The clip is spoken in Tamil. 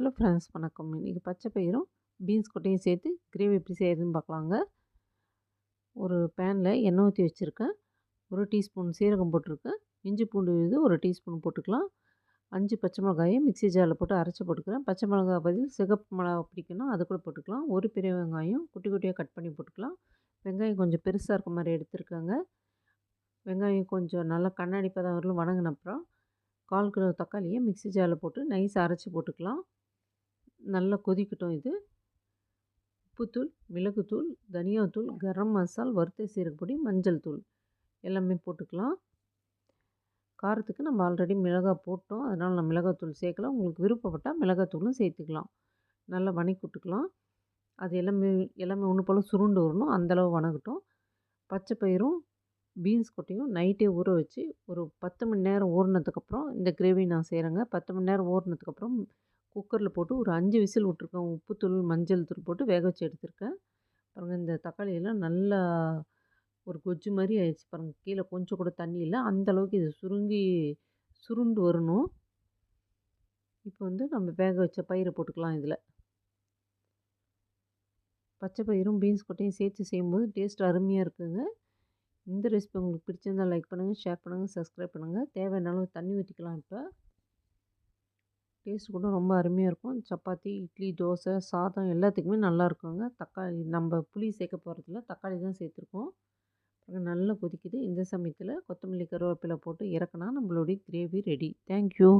ஹலோ ஃப்ரெண்ட்ஸ் வணக்கம். இன்றைக்கி பச்சை பயிரும் பீன்ஸ் கொட்டையும் சேர்த்து கிரேவி எப்படி செய்கிறதுன்னு பார்க்கலாங்க ஒரு பேனில் எண்ணெய் ஊற்றி வச்சுருக்கேன். ஒரு டீஸ்பூன் சீரகம் போட்டிருக்கேன். இஞ்சி பூண்டு இது ஒரு டீஸ்பூன் போட்டுக்கலாம். அஞ்சு பச்சை மிளகாயை மிக்ஸி ஜாரில் போட்டு அரைச்சி போட்டுக்கிறேன். பச்சை மிளகாய் பதில் சிகப்பு மிளகா பிடிக்கணும் அது கூட போட்டுக்கலாம். ஒரு பெரிய வெங்காயம் குட்டி குட்டியாக கட் பண்ணி போட்டுக்கலாம். வெங்காயம் கொஞ்சம் பெருசாக இருக்க மாதிரி எடுத்துருக்காங்க. வெங்காயம் கொஞ்சம் நல்லா கண்ணாடி பதம் வரலும் வணங்கினப்புறம் கால் கிலோ தக்காளியை மிக்ஸி ஜாரில் போட்டு நைஸாக அரைச்சி போட்டுக்கலாம். நல்லா கொதிக்கட்டும் இது. உப்புத்தூள் மிளகுத்தூள் தனியாத்தூள் கரம் மசால் வறுத்த சீரகப்பொடி மஞ்சள் தூள் எல்லாமே போட்டுக்கலாம். காரத்துக்கு நம்ம ஆல்ரெடி மிளகாய் போட்டோம். அதனால் நான் மிளகாத்தூள் சேர்க்கலாம் உங்களுக்கு விருப்பப்பட்டால் மிளகாத்தூளும் சேர்த்துக்கலாம். நல்லா வணக்கி விட்டுக்கலாம் அது எல்லாமே எல்லாமே ஒன்று போல் சுருண்டு வரணும். அந்தளவு வணங்கட்டும். பச்சை பயிரும் பீன்ஸ் கொட்டையும் நைட்டே ஊற வச்சு ஒரு பத்து மணி நேரம் ஊறினதுக்கப்புறம் இந்த கிரேவி நான் செய்கிறேங்க பத்து மணி நேரம் ஊறினதுக்கப்புறம் குக்கரில் போட்டு ஒரு அஞ்சு விசில் விட்ருக்கேன் உப்புத்தூள் மஞ்சள் தூள் போட்டு வேக வச்சு எடுத்திருக்கேன். பாருங்கள் இந்த தக்காளியெல்லாம் நல்லா ஒரு கொஜ்ஜு மாதிரி ஆயிடுச்சு பாருங்கள் கீழே கொஞ்சம் கூட தண்ணி இல்லை. அந்தளவுக்கு இது சுருங்கி சுருண்டு வரணும். இப்போ வந்து நம்ம வேக வச்ச பயிரை போட்டுக்கலாம் இதில். பச்சை பயிரும் பீன்ஸ் கொட்டையும் சேர்த்து செய்யும்போது டேஸ்ட் அருமையாக இருக்குங்க. இந்த ரெசிபி உங்களுக்கு பிடிச்சிருந்தால் லைக் பண்ணுங்கள் ஷேர் பண்ணுங்கள் சப்ஸ்கிரைப் பண்ணுங்கள் தேவையான அளவு தண்ணி ஊற்றிக்கலாம் இப்போ. டேஸ்ட் கூட ரொம்ப அருமையாக இருக்கும். சப்பாத்தி இட்லி தோசை சாதம் எல்லாத்துக்குமே நல்லா இருக்குங்க. தக்காளி நம்ம புளி சேர்க்க போகிறதில்ல தக்காளி தான் சேர்த்துருக்கோம். நல்லா கொதிக்குது. இந்த சமயத்தில் கொத்தமல்லி கருவேப்பிலை போட்டு இறக்குனா நம்மளுடைய கிரேவி ரெடி. தேங்க்யூ